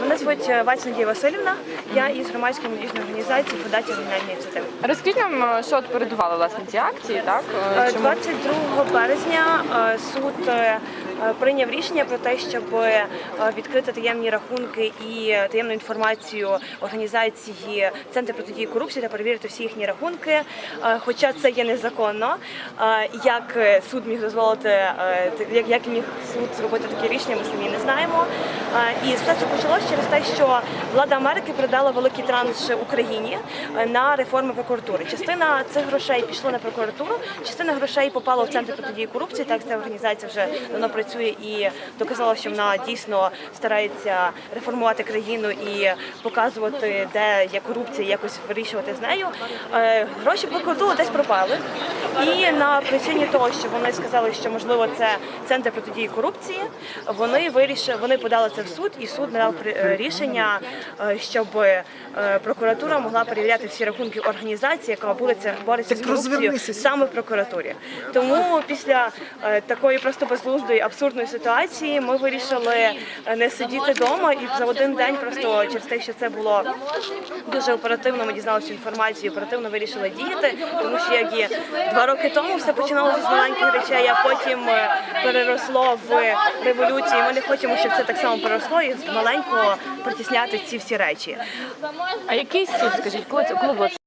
Мене звуть Ваць Надія Васильівна. Я із громадської молодіжної організації Фундація Оригінальної ініціативи. Розкажіть нам, е, що от передувало власне ці акції, так? Е, Е, чому- 22 березня е, суд е, е, прийняв рішення про те, щоб е, відкрити таємні рахунки і таємну інформацію організації Центру протидії корупції та перевірити всі їхні рахунки. Е, Хоча це є незаконно. Е, Як е, суд міг дозволити, е, як, міг суд зробити таке рішення, ми самі не знаємо. Е, І все це почалося через те, що влада Америки передала великий транш Україні е, на реформи прокуратури. Частина цих грошей пішла на прокуратуру, частина грошей попала в центр протидії корупції. Так ця організація вже давно працює і доказала, що вона дійсно старається реформувати країну і показувати, де є корупція, якось вирішувати з нею. Е, Гроші прокуратури десь пропали. І на причині того, що вони сказали, що можливо це центр протидії корупції, вони вирішили, вони подали це в суд, і суд надав е, рішення, е, щоб е, прокуратура могла перевіряти всі рахунки організації, яка бореться, бореться з корупцією саме в прокуратурі. Тому після такої просто безглуздої абсурдної ситуації ми вирішили не сидіти вдома і за один день просто через те, що це було дуже оперативно. Ми дізналися інформацію, оперативно вирішили діяти, тому що як і два роки тому все починалося з маленьких речей, а потім е, переросло в революцію. Ми не хочемо, щоб це так само переросло і з маленького притісняти ці всі речі. А який суд, скажіть, коли це коли було?